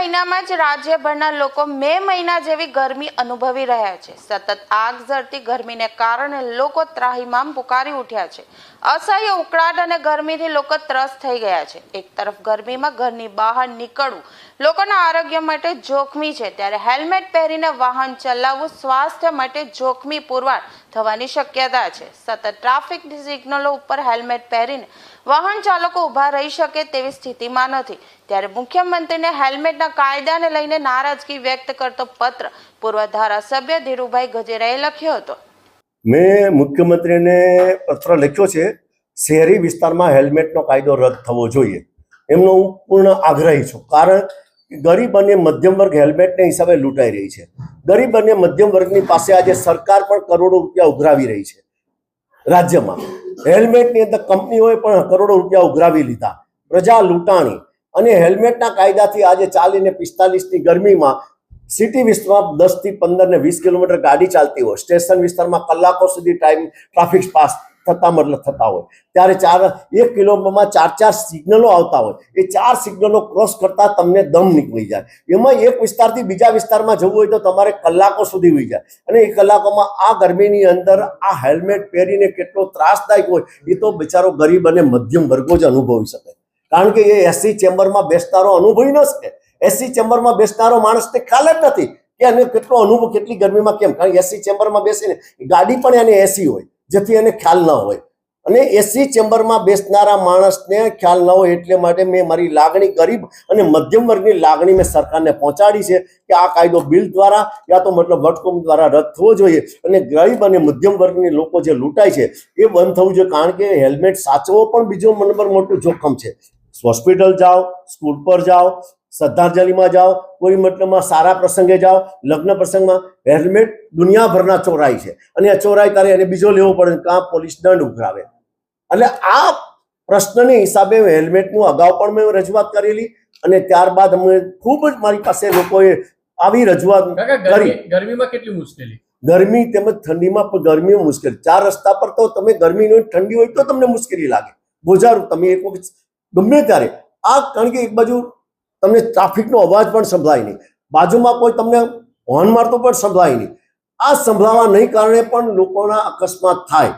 મહિનામાં જ રાજ્યભરના લોકો મે મહિના જેવી ગરમી અનુભવી રહ્યા છે. સતત આગ ઝરતી ગરમીને કારણે લોકો ત્રાહીમામ પુકારી ઉઠ્યા છે. અસહ્ય ઉકળાટ અને ગરમીથી લોકો ત્રસ્ત થઈ ગયા છે. એક તરફ ગરમીમાં ઘરની બહાર નીકળવું લોકોના આરોગ્ય માટે જોખમી છે. ત્યારે હેલ્મેટ પહેરીને વાહન ચલાવવું સ્વાસ્થ્ય માટે જોખમી પુરવાર થવાની શક્યતા છે. સતત ટ્રાફિક સિગ્નલો ઉપર હેલ્મેટ પહેરીને વાહન ચાલકો ઊભા રહી શકે તેવી સ્થિતિમાં નથી. ત્યારે મુખ્યમંત્રીને હેલ્મેટના કાયદાને લઈને નારાજગી વ્યક્ત કરતો પત્ર પૂર્વ ધારાસભ્ય ધીરુભાઈ ગજેરાએ લખ્યો હતો. મેં મુખ્યમંત્રીને પત્ર લખ્યો છે, શહેરી વિસ્તારમાં હેલ્મેટનો કાયદો રદ થવો જોઈએ. એમનો હું પૂર્ણ આગ્રહી છું, કારણ ગરીબ અને મધ્યમ વર્ગ હેલ્મેટને હિસાબે લૂંટાઈ રહી છે. ગરીબ અને મધ્યમ વર્ગની પાસે આજે સરકાર પણ કરોડો રૂપિયા ઉઘરાવી રહી છે. રાજ્યમાં હેલ્મેટની અંદર કંપનીઓએ પણ કરોડો રૂપિયા ઉઘરાવી લીધા. પ્રજા લૂંટાણી અને હેલ્મેટના કાયદાથી આજે ચાલીને પિસ્તાલીસની ગરમીમાં સિટી વિસ્તારમાં દસથી પંદર ને વીસ કિલોમીટર ગાડી ચાલતી હોય, સ્ટેશન વિસ્તારમાં કલાકો સુધી ટાઈમ ટ્રાફિક પાસ થતા મતલબ થતા હોય. ત્યારે ચાર, એક કિલોમીટરમાં ચાર ચાર સિગ્નલો આવતા હોય. એ ચાર સિગ્નલો ક્રોસ કરતા તમને દમ નીકળી જાય. એમાં એક વિસ્તારથી બીજા વિસ્તારમાં જવું હોય તો તમારે કલાકો સુધી હોઈ જાય. અને એ કલાકોમાં આ ગરમીની અંદર આ હેલ્મેટ પહેરીને કેટલો ત્રાસદાયક હોય, એ તો બિચારો ગરીબ અને મધ્યમ વર્ગો જ અનુભવી શકે. કારણ કે એ એસી ચેમ્બરમાં બેસનારો અનુભવી ન શકે. એસી ચેમ્બરમાં બેસનારો માણસને ખ્યાલ જ નથી કે એને કેટલો અનુભવ, કેટલી ગરમીમાં કેમ. કારણ એસી ચેમ્બરમાં બેસીને ગાડી પણ એને એસી હોય, જેથી એને ખ્યાલ ન હોય. અને એસી ચેમ્બરમાં બેસનારા માણસને ખ્યાલ ન હોય એટલે માટે મેં મારી લાગણી ગરીબ અને મધ્યમ વર્ગની લાગણી મેં સરકારને પહોંચાડી છે કે આ કાયદો બિલ દ્વારા યા તો મતલબ વટકુમ દ્વારા રદ થવો જોઈએ અને ગરીબ અને મધ્યમ વર્ગની લોકો જે લૂંટાય છે એ બંધ થવું જોઈએ. કારણ કે હેલ્મેટ સાચવો પણ બીજો નંબર મોટું જોખમ છે. હોસ્પિટલ જાઓ સ્કૂલ પર જાઓ શ્રદ્ધાંજલિમાં જાઓ કોઈ મતલબમાં સારા પ્રસંગે જાઓ લગ્ન પ્રસંગમાં હેલ્મેટ દુનિયાભરના ચોરાય છે. અને આ ચોરાય ત્યારે એને બીજો લેવો પડે કાં પોલીસ દંડ ઉઘરાવે. એટલે આ પ્રશ્નની હિસાબે હેલ્મેટનું અગાઉ પણ મેં રજૂઆત કરેલી અને ત્યારબાદ અમે ખૂબ જ મારી પાસે લોકોએ આવી રજૂઆત કરી. ગરમીમાં કેટલી મુશ્કેલી? ગરમી તેમજ ઠંડીમાં પણ ગરમી મુશ્કેલ. ચાર રસ્તા પર તો તમે ગરમી હોય ઠંડી હોય તો તમને મુશ્કેલી લાગે. બોજારું તમે એક વખત ગમે ત્યારે. આ કારણ કે એક બાજુ તમને ટ્રાફિકનો અવાજ પણ સંભળાય નહીં. બાજુમાં કોઈ તમને હોર્ન મારતો પણ સંભળાય નહીં. આ સંભળાવા નહીં કારણે પણ લોકોના અકસ્માત થાય.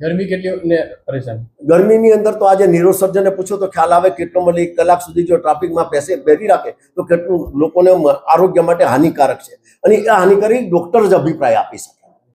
ગરમી કેટલી પરેશાન? ગરમીની અંદર તો આજે નિરોસર્જનને પૂછો તો ખ્યાલ આવે કેટલો મળી એક કલાક સુધી જો ટ્રાફિકમાં પેસે બેરી રાખે તો કેટલું લોકોને આરોગ્ય માટે હાનિકારક છે. અને એ હાનિકારક ડોક્ટર જ અભિપ્રાય આપી શકે.